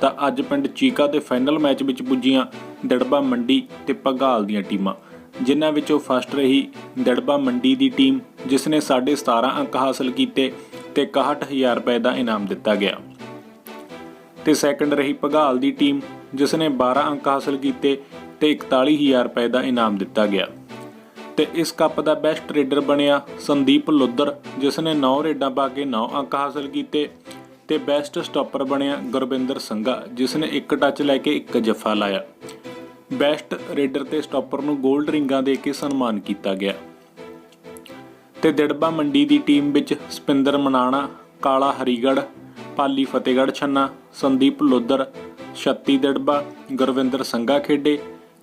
ਤਾਂ ਅੱਜ ਪਿੰਡ ਚੀਕਾ ਦੇ ਫਾਈਨਲ ਮੈਚ ਵਿੱਚ ਪੁੱਜੀਆਂ ਦੜਬਾ ਮੰਡੀ ਤੇ ਪਗਾਲ ਦੀਆਂ ਟੀਮਾਂ। ਜਿਨ੍ਹਾਂ ਵਿੱਚੋਂ ਫਸਟ ਰਹੀ ਦੜਬਾ ਮੰਡੀ ਦੀ ਟੀਮ ਜਿਸ ਨੇ 17.5 ਅੰਕ ਹਾਸਲ ਕੀਤੇ ਤੇ 61000 ਰੁਪਏ ਦਾ ਇਨਾਮ ਦਿੱਤਾ ਗਿਆ। ਤੇ ਸੈਕੰਡ ਰਹੀ ਪਗਾਲ ਦੀ ਟੀਮ ਜਿਸ ਨੇ 12 ਅੰਕ ਹਾਸਲ ਕੀਤੇ ਤੇ 41000 ਰੁਪਏ ਦਾ ਇਨਾਮ ਦਿੱਤਾ ਗਿਆ। ਤੇ ਇਸ ਕੱਪ ਦਾ ਬੈਸਟ ਰੇਡਰ ਬਣਿਆ ਸੰਦੀਪ ਲੁੱਦਰ ਜਿਸ ਨੇ 9 ਰੇਡਾਂ ਪਾ ਕੇ 9 ਅੰਕ ਹਾਸਲ ਕੀਤੇ ਤੇ ਬੈਸਟ ਸਟਾਪਰ ਬਣਿਆ ਗੁਰਵਿੰਦਰ ਸੰਘਾ, ਜਿਸ ਨੇ ਇੱਕ ਟੱਚ ਲੈ ਕੇ ਇੱਕ ਜੱਫਾ ਲਾਇਆ। ਬੈਸਟ ਰੇਡਰ ਤੇ ਸਟਾਪਰ ਨੂੰ 골ਡ ਰਿੰਗਾਂ ਦੇ ਕੇ ਸਨਮਾਨ ਕੀਤਾ ਗਿਆ। ਤੇ ਦਿੜਬਾ ਮੰਡੀ ਦੀ ਟੀਮ ਵਿੱਚ ਸਪਿੰਦਰ ਮਨਾਣਾ, ਕਾਲਾ ਹਰੀਗੜ੍ਹ, ਪਾਲੀ ਫਤਿਹਗੜ੍ਹ ਛੰਨਾ, ਸੰਦੀਪ ਲੋਦਰ ਛੱਤੀ ਦਿੜਬਾ, ਗੁਰਵਿੰਦਰ ਸੰਘਾ ਖੇਡੇ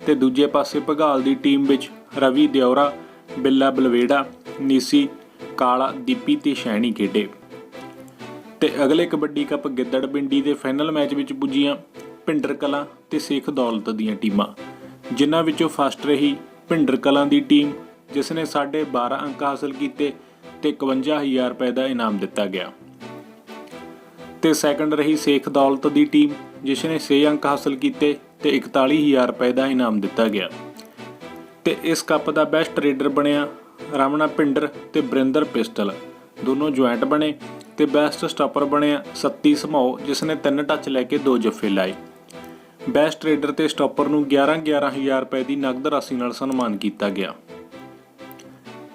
ਤੇ ਦੂਜੇ ਪਾਸੇ ਭਗਾਲ ਦੀ ਟੀਮ ਵਿੱਚ ਰਵੀ ਦਿਉਰਾ ਬਿੱਲਾ ਬਲਵੇੜਾ, ਨੀਸੀ, ਕਾਲਾ, ਦੀਪੀ ਤੇ ਸ਼ੈਣੀ ਖੇਡੇ। ਤੇ ਅਗਲੇ ਕਬੱਡੀ ਕੱਪ ਗਿੱਦੜ ਗਿੱਦੜਪਿੰਡੀ ਦੇ ਫਾਈਨਲ ਮੈਚ ਵਿੱਚ ਪੁੱਜੀਆਂ ਭਿੰਡਰ ਕਲਾਂ ਤੇ ਸੇਖ ਦੌਲਤ ਦੀਆਂ ਟੀਮਾਂ, ਜਿਨ੍ਹਾਂ ਵਿੱਚੋਂ ਫਸਟ ਰਹੀ ਭਿੰਡਰ ਕਲਾਂ ਦੀ ਟੀਮ, ਜਿਸ ਨੇ 12.5 ਅੰਕ ਹਾਸਲ ਕੀਤੇ ਤੇ 51000 ਰੁਪਏ ਦਾ ਇਨਾਮ ਦਿੱਤਾ ਗਿਆ। ਤੇ ਸੈਕੰਡ ਰਹੀ ਸੇਖ ਦੌਲਤ ਦੀ ਟੀਮ, ਜਿਸ ਨੇ 6 ਅੰਕ ਹਾਸਲ ਕੀਤੇ ਤੇ 41000 ਰੁਪਏ ਦਾ ਇਨਾਮ ਦਿੱਤਾ ਗਿਆ। ਤੇ ਇਸ ਕੱਪ ਦਾ ਬੈਸਟ ਰੇਡਰ ਬਣਿਆ ਰਾਮਣਾ ਪਿੰਡਰ ਤੇ ਬਰਿੰਦਰ ਪਿਸਟਲ, ਦੋਨੋਂ ਜੁਆਇੰਟ ਬਣੇ ਤੇ ਬੈਸਟ ਸਟਾਪਰ ਬਣਿਆ ਸੱਤੀ ਸਮਾਓ ਜਿਸ ਨੇ ਤਿੰਨ ਟੱਚ ਲੈ ਕੇ ਦੋ ਜੱਫੇ ਲਾਏ। ਬੈਸਟ ਰੇਡਰ ਤੇ ਸਟਾਪਰ ਨੂੰ 11 11000 ਰੁਪਏ ਦੀ ਨਗਦ ਰਾਸ਼ੀ ਨਾਲ ਸਨਮਾਨ ਕੀਤਾ ਗਿਆ।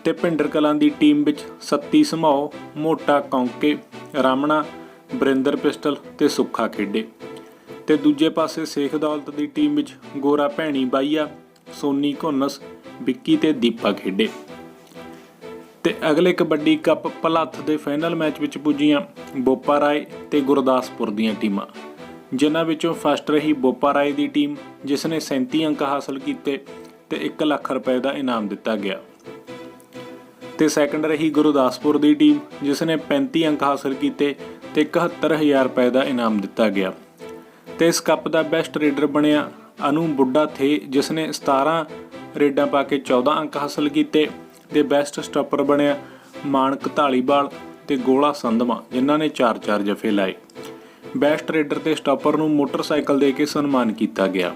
ਤੇ ਭਿੰਡਰ ਕਲਾਂ ਦੀ ਟੀਮ ਵਿੱਚ ਸੱਤੀ ਸਮਾਓ, ਮੋਟਾ ਕੌਂਕੇ, ਰਾਮਣਾ, ਬਰਿੰਦਰ ਪਿਸਟਲ ਤੇ ਸੁੱਖਾ ਖੇਡੇ। ਤੇ ਦੂਜੇ ਪਾਸੇ ਸੇਖ ਦੌਲਤ ਦੀ ਟੀਮ ਵਿੱਚ ਗੋਰਾ ਭੈਣੀ ਬਾਈਆ, ਸੋਨੀ ਘੁੰਨਸ, ਵਿੱਕੀ ਤੇ ਦੀਪਾ ਖੇਡੇ। ਤੇ ਅਗਲੇ ਕਬੱਡੀ ਕੱਪ ਭਲੱਥ ਦੇ ਫਾਈਨਲ ਮੈਚ ਵਿੱਚ ਪੁੱਜੀਆਂ ਬੋਪਾ ਰਾਏ ਤੇ ਗੁਰਦਾਸਪੁਰ ਦੀਆਂ ਟੀਮਾਂ। ਜਿਨ੍ਹਾਂ ਵਿੱਚੋਂ ਫਸਟ ਰਹੀ ਬੋਪਾ ਰਾਏ ਦੀ ਟੀਮ, ਜਿਸ ਨੇ 37 ਅੰਕ ਹਾਸਲ ਕੀਤੇ ਤੇ 1 ਲੱਖ ਰੁਪਏ ਦਾ ਇਨਾਮ ਦਿੱਤਾ ਗਿਆ। ਤੇ ਸੈਕੰਡ ਰਹੀ ਗੁਰਦਾਸਪੁਰ ਦੀ ਟੀਮ, ਜਿਸ ਨੇ 35 ਅੰਕ ਹਾਸਲ ਕੀਤੇ ਤੇ 71000 ਰੁਪਏ ਦਾ ਇਨਾਮ ਦਿੱਤਾ ਗਿਆ। ਤੇ ਇਸ ਕੱਪ ਦਾ ਬੈਸਟ ਰੇਡਰ ਬਣਿਆ ਅਨੂ ਬੁੱਢਾ ਥੇ, ਜਿਸ ਨੇ 17 ਰੇਡਾਂ ਪਾ ਕੇ 14 ਅੰਕ ਹਾਸਲ ਕੀਤੇ ਤੇ ਬੈਸਟ ਸਟਾਪਰ ਬਣਿਆ ਮਾਨਕ ਢਾਲੀਵਾਲ ਤੇ ਗੋਲਾ ਸੰਧਮਾ, ਜਿਨ੍ਹਾਂ ਨੇ 4-4 ਜਫੇ ਲਾਏ। ਬੈਸਟ ਰੇਡਰ ਤੇ ਸਟਾਪਰ ਨੂੰ ਮੋਟਰਸਾਈਕਲ ਦੇ ਕੇ ਸਨਮਾਨ ਕੀਤਾ ਗਿਆ।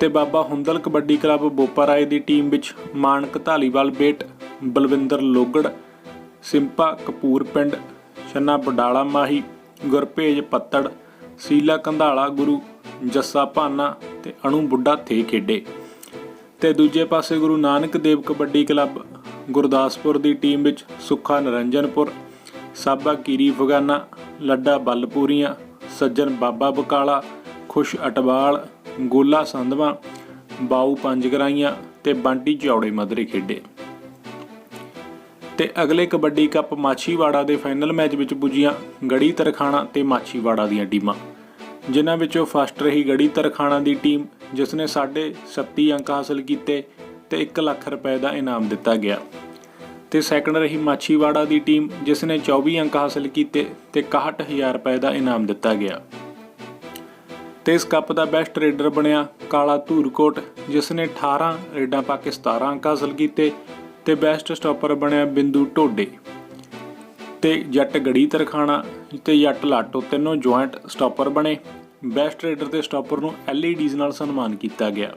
ਤੇ ਬਾਬਾ ਹੁੰਦਲ ਕਬੱਡੀ ਕਲੱਬ ਬੋਪਾਰਾਏ ਦੀ ਟੀਮ ਵਿੱਚ ਮਾਨਕ ਢਾਲੀਵਾਲ ਬੇਟ, ਬਲਵਿੰਦਰ ਲੋਗੜ, ਸਿੰਪਾ ਕਪੂਰ ਪਿੰਡ, ਛੰਨਾ ਬਡਾਲਾ ਮਾਹੀ ਗੁਰਪੇਜ ਪੱਤੜ, ਸੀਲਾ ਕੰਧਾਲਾ ਗੁਰੂ, ਜੱਸਾ ਭਾਨਾ ਤੇ ਅਣੂ ਬੁੱਢਾ ਥੇ ਖੇਡੇ। ਤੇ ਦੂਜੇ ਪਾਸੇ ਗੁਰੂ ਨਾਨਕ ਦੇਵ ਕਬੱਡੀ ਕਲੱਬ ਗੁਰਦਾਸਪੁਰ ਦੀ ਟੀਮ ਵਿੱਚ ਸੁੱਖਾ ਨਰੰਜਨਪੁਰ, ਸਾਬਾ ਕੀਰੀ ਫਗਾਨਾ, ਲੱਡਾ ਬੱਲਪੂਰੀਆਂ, ਸੱਜਣ ਬਾਬਾ ਬਕਾਲਾ, ਖੁਸ਼ ਅਟਵਾਲ, ਗੋਲਾ ਸੰਧਵਾ, ਬਾਊ ਪੰਜਗਰਾਈਆਂ ਤੇ ਬਾਂਟੀ ਚੌੜੇ ਮਦਰੇ ਖੇਡੇ। ਤੇ ਅਗਲੇ ਕਬੱਡੀ ਕੱਪ ਮਾਛੀਵਾੜਾ ਦੇ ਫਾਈਨਲ ਮੈਚ ਵਿੱਚ ਪੁੱਜੀਆਂ ਗੜੀ ਤਰਖਾਣਾ ਤੇ ਮਾਛੀਵਾੜਾ ਦੀਆਂ ਟੀਮਾਂ, ਜਿਨ੍ਹਾਂ ਵਿੱਚੋਂ ਫਸਟ ਰਹੀ ਗੜੀ ਤਰਖਾਣਾ ਦੀ ਟੀਮ ਜਿਸ ਨੇ 37 ਅੰਕ ਹਾਸਲ ਕੀਤੇ ਤੇ 1 ਲੱਖ ਰੁਪਏ ਦਾ ਇਨਾਮ ਦਿੱਤਾ ਗਿਆ। ਤੇ ਸੈਕੰਡ ਰਹੀ ਮਾਛੀਵਾੜਾ ਦੀ ਟੀਮ ਜਿਸ ਨੇ 24 ਅੰਕ ਹਾਸਲ ਕੀਤੇ ਤੇ 61000 ਰੁਪਏ ਦਾ ਇਨਾਮ ਦਿੱਤਾ ਗਿਆ। ਤੇ ਇਸ ਕੱਪ ਦਾ ਬੈਸਟ ਰੇਡਰ ਬਣਿਆ ਕਾਲਾ ਧੂਰਕੋਟ ਜਿਸ ਨੇ 18 ਰੇਡਾਂ ਪਾ ਕੇ 17 ਅੰਕ ਹਾਸਲ ਕੀਤੇ ਤੇ ਬੈਸਟ ਸਟਾਪਰ ਬਣਿਆ ਬਿੰਦੂ ਢੋਡੇ। ਤੇ ਜੱਟ ਗੜੀ ਤਰਖਾਣਾ ਤੇ ਜੱਟ ਲਾਟੋ ਤਿੰਨੋਂ ਜੁਆਇੰਟ ਸਟਾਪਰ ਬਣੇ। ਬੈਸਟ ਰੇਡਰ ਤੇ ਸਟਾਪਰ ਨੂੰ LEDs ਨਾਲ ਸਨਮਾਨ ਕੀਤਾ ਗਿਆ।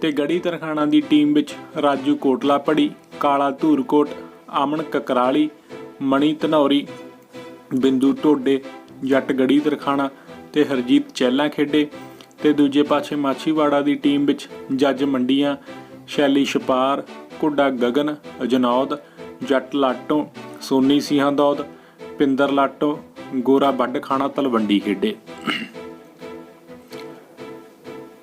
ਤੇ ਗੜੀ ਤਰਖਾਣਾ ਦੀ ਟੀਮ ਵਿੱਚ ਰਾਜੂ ਕੋਟਲਾ ਪੜੀ ਕਾਲਾ ਧੂਰਕੋਟ ਆਮਨ ਕਕਰਾਲੀ, ਮਣੀ ਧਨੌਰੀ, ਬਿੰਦੂ ਢੋਡੇ, ਜੱਟ ਗੜੀ ਤਰਖਾਣਾ ਤੇ ਹਰਜੀਤ ਚੈਲਾ ਖੇਡੇ ਤੇ ਦੂਜੇ ਪਾਸੇ ਮਾਛੀਵਾੜਾ ਦੀ ਟੀਮ ਵਿੱਚ ਜੱਜ ਮੰਡੀਆਂ ਸ਼ੈਲੀ ਛਪਾਰ ਕੁੱਡਾ ਗਗਨ, ਅਜਨੌਦ, ਜੱਟ ਲਾਟੋ, ਸੋਨੀ ਸਿੰਘਾਂ ਦੌਦ, ਪਿੰਦਰ ਲਾਟੋ, ਗੋਰਾ ਵੱਡ ਖਾਣਾ ਤਲਵੰਡੀ ਖੇਡੇ।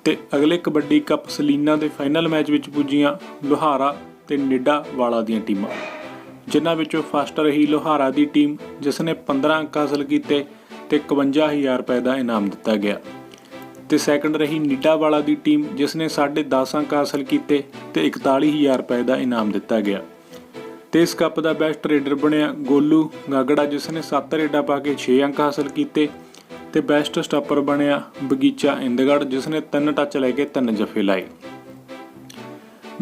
ਤੇ ਅਗਲੇ ਕਬੱਡੀ ਕੱਪ ਸਲੀਨਾ ਦੇ ਫਾਈਨਲ ਮੈਚ ਵਿੱਚ ਪੁੱਜੀਆਂ ਲੋਹਾਰਾ ਤੇ ਨਿੱਡਾ ਵਾਲਾ ਦੀਆਂ ਟੀਮਾਂ। ਜਿਨ੍ਹਾਂ ਵਿੱਚੋਂ ਫਸਟ ਰਹੀ ਲੋਹਾਰਾ ਦੀ ਟੀਮ ਜਿਸ ਨੇ 15 ਅੰਕ ਹਾਸਲ ਕੀਤੇ ਤੇ 51000 ਰੁਪਏ ਦਾ ਇਨਾਮ ਦਿੱਤਾ ਗਿਆ। ਤੇ ਸੈਕੰਡ ਰਹੀ ਨਿੱਡਾ ਵਾਲਾ ਦੀ ਟੀਮ ਜਿਸ ਨੇ 10.5 ਅੰਕ ਹਾਸਲ ਕੀਤੇ ਤੇ 41000 ਰੁਪਏ ਦਾ ਇਨਾਮ ਦਿੱਤਾ ਗਿਆ। ਤੇ ਇਸ ਕੱਪ ਦਾ ਬੈਸਟ ਰੇਡਰ ਬਣਿਆ ਗੋਲੂ ਗਾਗੜਾ ਜਿਸ ਨੇ 7 ਰੇਡਾਂ ਪਾ ਕੇ 6 ਅੰਕ ਹਾਸਲ ਕੀਤੇ ਤੇ ਬੈਸਟ ਸਟਾਪਰ ਬਣਿਆ ਬਗੀਚਾ ਇੰਦਗੜ ਜਿਸ ਨੇ 3 ਟੱਚ ਲੈ ਕੇ 3 ਜਫੇ ਲਾਏ।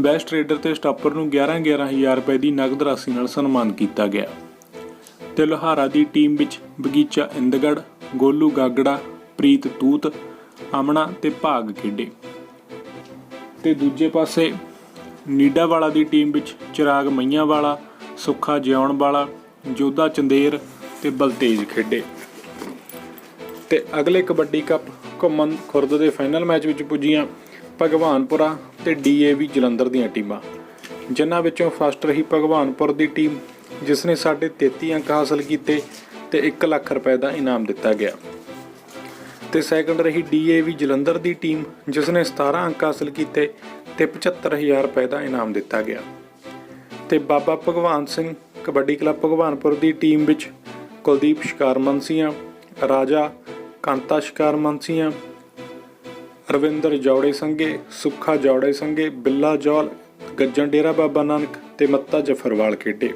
ਬੈਸਟ ਰੇਡਰ ਤੇ ਸਟਾਪਰ ਨੂੰ 11-11000 ਰੁਪਏ ਦੀ ਨਗਦ ਰਾਸ਼ੀ ਨਾਲ ਸਨਮਾਨ ਕੀਤਾ ਗਿਆ। ਤੇ ਲੋਹਾਰਾ ਦੀ ਟੀਮ ਵਿੱਚ ਬਗੀਚਾ ਇੰਦਗੜ, ਗੋਲੂ ਗਾਗੜਾ, ਪ੍ਰੀਤ ਤੂਤ ਅਮਣਾ ਤੇ ਭਾਗ ਖੇਡੇ। ਤੇ ਦੂਜੇ ਪਾਸੇ ਨੀਡਾ ਵਾਲਾ ਦੀ ਟੀਮ ਵਿੱਚ ਚਿਰਾਗ ਮਈਆਂ ਵਾਲਾ ਸੁੱਖਾ ਜਿਉਣ ਵਾਲਾ ਜੋਧਾ ਚੰਦੇਰ ਤੇ ਬਲਤੇਜ ਖੇਡੇ। ਤੇ ਅਗਲੇ ਕਬੱਡੀ ਕੱਪ ਘੁੰਮਣ ਖੁਰਦ ਦੇ ਫਾਈਨਲ ਮੈਚ ਵਿੱਚ ਪੁੱਜੀਆਂ ਭਗਵਾਨਪੁਰਾ ਤੇ ਡੀਏਵੀ ਜਲੰਧਰ ਦੀਆਂ ਟੀਮਾਂ। ਜਿਨ੍ਹਾਂ ਵਿੱਚੋਂ ਫਸਟ ਰਹੀ ਭਗਵਾਨਪੁਰ ਦੀ ਟੀਮ, ਜਿਸ ਨੇ ਸਾਡੇ 33 ਅੰਕ ਹਾਸਲ ਕੀਤੇ ਤੇ 1 ਲੱਖ ਰੁਪਏ ਦਾ ਇਨਾਮ ਦਿੱਤਾ ਗਿਆ। ਤੇ ਸੈਕੰਡ ਰਹੀ ਡੀਏਵੀ ਜਲੰਧਰ ਦੀ ਟੀਮ, ਜਿਸ ਨੇ 17 ਅੰਕ ਹਾਸਲ ਕੀਤੇ ਤੇ 75000 ਰੁਪਏ ਦਾ ਇਨਾਮ ਦਿੱਤਾ ਗਿਆ। ਤੇ ਬਾਬਾ ਭਗਵਾਨ ਸਿੰਘ ਕਬੱਡੀ ਕਲੱਬ ਭਗਵਾਨਪੁਰ ਦੀ ਟੀਮ ਵਿੱਚ ਕੁਲਦੀਪ ਸ਼ਿਕਾਰ ਮਨਸੀਆਂ, ਰਾਜਾ ਕਾਂਤਾ ਸ਼ਿਕਾਰ ਮਾਨਸੀਆਂ, ਰਵਿੰਦਰ ਜੌੜੇ ਸੰਗੇ, ਸੁੱਖਾ ਜੌੜੇ ਸੰਗੇ, ਬਿੱਲਾ ਜੌਲ, ਗੱਜਣ ਡੇਰਾ ਬਾਬਾ ਨਾਨਕ ਤੇ ਮੱਤਾ ਜਫਰਵਾਲ ਖੇਡੇ।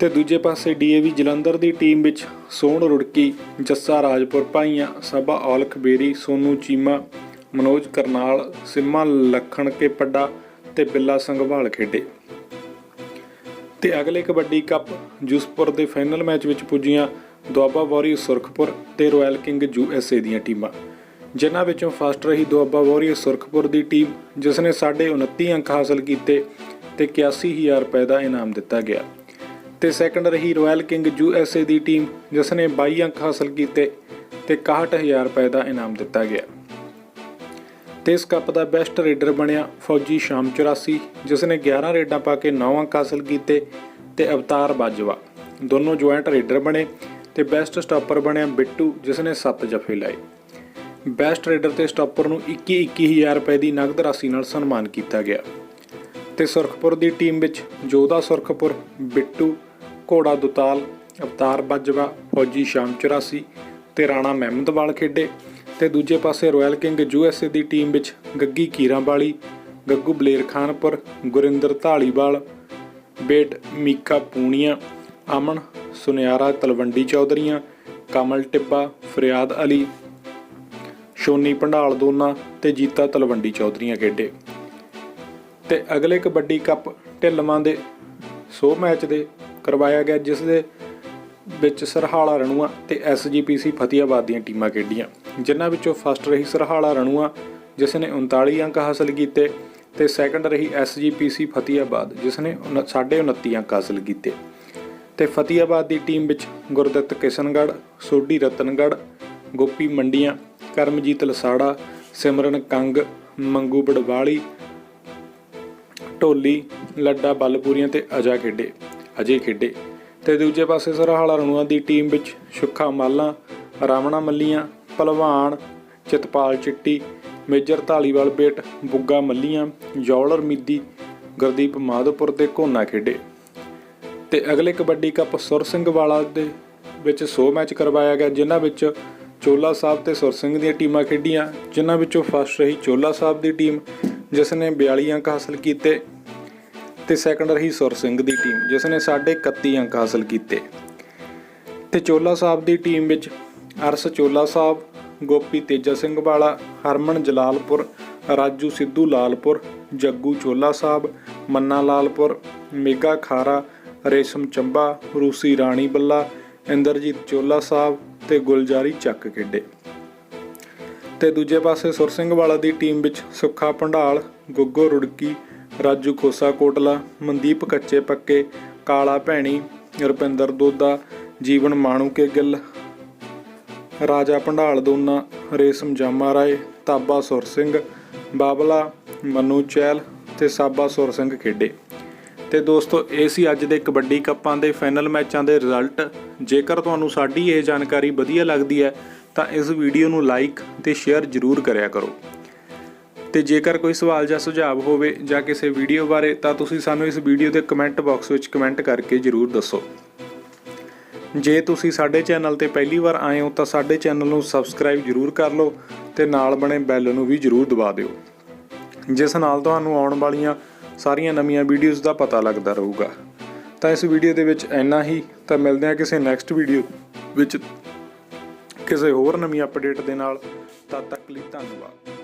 ਤੇ ਦੂਜੇ ਪਾਸੇ ਡੀਏਵੀ ਜਲੰਧਰ ਦੀ ਟੀਮ ਵਿੱਚ ਸੋਹਣ ਰੁੜਕੀ, ਜੱਸਾ ਰਾਜਪੁਰ ਭਾਈਆਂ ਸਭਾ ਔਲਖ ਬੇਰੀ, ਸੋਨੂ ਚੀਮਾ, ਮਨੋਜ ਕਰਨਾਲ, ਸਿੰਮਾ ਲੱਖਣ ਕੇ ਪੱਡਾ ਤੇ ਬਿੱਲਾ ਸੰਘਵਾਲ ਖੇਡੇ। ਤੇ ਅਗਲੇ ਕਬੱਡੀ ਕੱਪ ਜੂਸਪੁਰ ਦੇ ਫਾਈਨਲ ਮੈਚ ਵਿੱਚ ਪੁੱਜੀਆਂ ਦੁਆਬਾ ਵਾਰੀਅਰ ਸੁਰਖਪੁਰ ਤੇ ਰਾਇਲ ਕਿੰਗ ਯੂਐਸਏ ਦੀਆਂ ਟੀਮਾਂ। ਜਿਨ੍ਹਾਂ ਵਿੱਚੋਂ ਫਸਟ ਰਹੀ ਦੁਆਬਾ ਵਾਰੀਅਰ ਸੁਰਖਪੁਰ ਦੀ ਟੀਮ ਜਿਸ ਨੇ 29 ਅੰਕ ਹਾਸਲ ਕੀਤੇ ਤੇ 81000 ਰੁਪਏ ਦਾ ਇਨਾਮ ਦਿੱਤਾ ਗਿਆ। ਤੇ ਸੈਕੰਡ ਰਹੀ ਰਾਇਲ ਕਿੰਗ ਯੂਐਸਏ ਦੀ ਟੀਮ ਜਿਸ ਨੇ 22 ਅੰਕ ਹਾਸਲ ਕੀਤੇ ਤੇ 61000 ਰੁਪਏ ਦਾ ਇਨਾਮ ਦਿੱਤਾ ਗਿਆ। ਤੇ ਇਸ ਕੱਪ ਦਾ ਬੈਸਟ ਰੇਡਰ ਬਣਿਆ ਫੌਜੀ ਸ਼ਾਮ 84 ਜਿਸ ਨੇ 11 ਰੇਡਾਂ ਪਾ ਕੇ 9 ਅੰਕ ਹਾਸਲ ਕੀਤੇ ਤੇ ਅਵਤਾਰ ਬਾਜਵਾ। ਦੋਨੋਂ ਜੁਆਇੰਟ ਰੇਡਰ ਬਣੇ। ਤੇ ਬੈਸਟ ਸਟਾਪਰ ਬਣਿਆ ਬਿੱਟੂ ਜਿਸ ਨੇ 7 ਜਫੇ ਲਾਏ। ਬੈਸਟ ਰੇਡਰ ਤੇ ਸਟਾਪਰ ਨੂੰ 21 21000 ਰੁਪਏ ਦੀ ਨਗਦ ਰਾਸ਼ੀ ਨਾਲ ਸਨਮਾਨ ਕੀਤਾ ਗਿਆ। ਤੇ ਸੁਰਖਪੁਰ ਦੀ ਟੀਮ ਵਿੱਚ ਜੋਧਾ ਸੁਰਖਪੁਰ, ਬਿੱਟੂ, ਘੋੜਾ ਦੁਤਾਲ, ਅਵਤਾਰ ਬਾਜਵਾ, ਫੌਜੀ ਸ਼ਾਮ 84 ਤੇ ਰਾਣਾ ਮਹਿਮਦਵਾਲ ਖੇਡੇ। ਤੇ ਦੂਜੇ ਪਾਸੇ royal king U S A the team ਵਿੱਚ ਗੱਗੀ ਕੀਰਾਂ ਵਾਲੀ ਗੱਗੂ ਬਲੇਰ ਖਾਨਪੁਰ, ਗੁਰਿੰਦਰ ਢਾਲੀਵਾਲ ਬੇਟ ਮੀਕਾ ਪੂਣੀਆ ਅਮਨ ਸੁਨਿਆਰਾ ਤਲਵੰਡੀ ਚੌਧਰੀਆਂ, ਕਮਲ ਟਿੱਬਾ, ਫਰਿਆਦ ਅਲੀ, ਸ਼ੋਨੀ ਭੰਡਾਲ ਦੋਨਾ ਤੇ ਜੀਤਾ ਤਲਵੰਡੀ ਚੌਧਰੀਆਂ ਖੇਡੇ। ਤੇ ਅਗਲੇ ਕਬੱਡੀ ਕੱਪ ਢਿੱਲਵਾਂ ਦੇ 100 ਮੈਚ ਦੇ ਕਰਵਾਇਆ ਗਿਆ, ਜਿਸ ਦੇ ਵਿੱਚ ਸਰਹਾਲਾ ਰਣੂਆ ਤੇ ਐਸਜੀਪੀਸੀ ਫਤਿਆਬਾਦ ਦੀਆਂ ਟੀਮਾਂ ਖੇਡੀਆਂ। ਜਿਨ੍ਹਾਂ ਵਿੱਚੋਂ ਫਸਟ ਰਹੀ ਸਰਹਾਲਾ ਰਣੂਆ, ਜਿਸ ਨੇ 39 ਅੰਕ ਹਾਸਲ ਕੀਤੇ ਤੇ ਸੈਕੰਡ ਰਹੀ ਐਸਜੀਪੀਸੀ ਫਤਿਆਬਾਦ, ਜਿਸ ਨੇ 29 ਅੰਕ ਹਾਸਲ ਕੀਤੇ। ਤੇ ਫਤਿਆਬਾਦ ਦੀ ਟੀਮ ਵਿੱਚ ਗੁਰਦਿੱਤ ਕਿਸ਼ਨਗੜ੍ਹ, ਸੋਢੀ ਰਤਨਗੜ੍ਹ, ਗੋਪੀ ਮੰਡੀਆਂ, ਕਰਮਜੀਤ ਲਸਾੜਾ, ਸਿਮਰਨ ਕੰਗ, ਮੰਗੂ ਬੜਵਾਲੀ, ਢੋਲੀ, ਲੱਡਾ ਬਲਪੂਰੀਆਂ ਤੇ ਅਜਾ ਖੇਡੇ, ਅਜੇ ਖੇਡੇ। ਤੇ ਦੂਜੇ ਪਾਸੇ ਸਰਹਾਲਾ ਰਣੂਆ ਦੀ ਟੀਮ ਵਿੱਚ ਸੁੱਖਾ ਮਾਲਾ, ਰਾਵਣਾ ਮੱਲੀਆਂ, ਭਲਵਾਨ, ਚਿਤਪਾਲ ਚਿੱਟੀ, ਮੇਜਰ ਢਾਲੀਵਾਲ ਬੇਟ, ਬੁੱਗਾ ਮੱਲੀਆਂ ਜੌਲਰ ਮੀਦੀ, ਗੁਰਦੀਪ ਮਾਧੋਪੁਰ ਤੇ ਕੋਨਾ ਖੇਡੇ। ਤੇ ਅਗਲੇ ਕਬੱਡੀ ਕੱਪ ਸੁਰ ਸਿੰਘ ਵਾਲਾ ਦੇ ਵਿੱਚ 100 ਮੈਚ ਕਰਵਾਇਆ ਗਿਆ, ਜਿਨ੍ਹਾਂ ਵਿੱਚ ਚੋਲਾ ਸਾਹਿਬ ਤੇ ਸੁਰ ਸਿੰਘ ਦੀਆਂ ਟੀਮਾਂ ਖੇਡੀਆਂ, ਜਿਨ੍ਹਾਂ ਵਿੱਚੋਂ ਫਸਟ ਰਹੀ ਚੋਲਾ ਸਾਹਿਬ ਦੀ ਟੀਮ ਜਿਸ ਨੇ 42 ਅੰਕ ਹਾਸਲ ਕੀਤੇ ਤੇ ਸੈਕੰਡ ਰਹੀ ਸੁਰ ਸਿੰਘ ਦੀ ਟੀਮ ਜਿਸ ਨੇ 31 ਅੰਕ ਹਾਸਲ ਕੀਤੇ। ਤੇ ਚੋਲਾ ਸਾਹਿਬ ਦੀ ਟੀਮ ਵਿੱਚ ਅਰਸ ਚੋਲਾ ਸਾਹਿਬ, ਗੋਪੀ ਤੇਜਾ ਸਿੰਘ ਵਾਲਾ, ਹਰਮਨ ਜਲਾਲਪੁਰ, ਰਾਜੂ ਸਿੱਧੂ ਲਾਲਪੁਰ, ਜੱਗੂ ਚੋਲਾ ਸਾਹਿਬ, ਮੰਨਾ ਲਾਲਪੁਰ, ਮੇਗਾ ਖਾਰਾ ਰੇਸ਼ਮ ਚੰਬਾ, ਰੂਸੀ ਰਾਣੀ ਬੱਲਾ, ਇੰਦਰਜੀਤ ਚੋਲਾ ਸਾਹਿਬ ਤੇ ਗੁਲਜਾਰੀ ਚੱਕ ਖੇਡੇ। ਤੇ ਦੂਜੇ ਪਾਸੇ ਸੁਰ ਸਿੰਘ ਵਾਲਾ ਦੀ ਟੀਮ ਵਿੱਚ ਸੁੱਖਾ ਭੰਡਾਲ, ਗੁੱਗੋ ਰੁੜਕੀ, ਰਾਜੂ ਖੋਸਾ ਕੋਟਲਾ, ਮਨਦੀਪ ਕੱਚੇ ਪੱਕੇ, ਕਾਲਾ ਭੈਣੀ, ਰੁਪਿੰਦਰ ਦੋਦਾ, ਜੀਵਨ ਮਾਣੂਕੇ ਗਿੱਲ, ਰਾਜਾ ਭੰਡਾਲ ਦੋਨਾ, ਰੇਸ਼ਮ ਜਾਮਾ ਰਾਏ, ਤਾਬਾ ਸੁਰ ਸਿੰਘ, ਬਾਬਲਾ, ਮਨੂ ਚੈਲ ਤੇ ਸਾਬਾ ਸੁਰ ਸਿੰਘ ਖੇਡੇ। ਤੇ ਦੋਸਤੋ, ਇਹ ਸੀ ਅੱਜ ਦੇ ਕਬੱਡੀ ਕੱਪਾਂ ਦੇ ਫਾਈਨਲ ਮੈਚਾਂ ਦੇ ਰਿਜ਼ਲਟ। ਜੇਕਰ ਤੁਹਾਨੂੰ ਸਾਡੀ ਇਹ ਜਾਣਕਾਰੀ ਵਧੀਆ ਲੱਗਦੀ ਹੈ, ਤਾਂ ਇਸ ਵੀਡੀਓ ਨੂੰ ਲਾਈਕ ਤੇ ਸ਼ੇਅਰ ਜ਼ਰੂਰ ਕਰਿਆ ਕਰੋ। ਤੇ ਜੇਕਰ ਕੋਈ ਸਵਾਲ ਜਾਂ ਸੁਝਾਅ ਹੋਵੇ ਜਾਂ ਕਿਸੇ ਵੀਡੀਓ ਬਾਰੇ, ਤਾਂ ਤੁਸੀਂ ਸਾਨੂੰ ਇਸ ਵੀਡੀਓ ਦੇ ਕਮੈਂਟ ਬਾਕਸ ਵਿੱਚ ਕਮੈਂਟ ਕਰਕੇ ਜ਼ਰੂਰ ਦੱਸੋ। ਜੇ ਤੁਸੀਂ ਸਾਡੇ ਚੈਨਲ ਤੇ ਪਹਿਲੀ ਵਾਰ ਆਏ ਹੋ, ਤਾਂ ਸਾਡੇ ਚੈਨਲ ਨੂੰ ਸਬਸਕ੍ਰਾਈਬ ਜਰੂਰ ਕਰ ਲਓ ਤੇ ਨਾਲ ਬਣੇ ਬੈਲ ਨੂੰ ਵੀ ਜਰੂਰ ਦਬਾ ਦਿਓ। ਜਿਸ ਨਾਲ ਤੁਹਾਨੂੰ ਆਉਣ ਵਾਲੀਆਂ ਸਾਰੀਆਂ ਨਵੀਆਂ ਵੀਡੀਓਜ਼ ਦਾ ਪਤਾ ਲੱਗਦਾ ਰਹੂਗਾ। ਤਾਂ ਇਸ ਵੀਡੀਓ ਦੇ ਵਿੱਚ ਇੰਨਾ ਹੀ। ਤਾਂ ਮਿਲਦੇ ਹਾਂ ਕਿਸੇ ਨੈਕਸਟ ਵੀਡੀਓ ਵਿੱਚ ਕਿਸੇ ਹੋਰ ਨਵੀਂ ਅਪਡੇਟ ਦੇ ਨਾਲ। ਤਦ ਤੱਕ ਲਈ ਧੰਨਵਾਦ।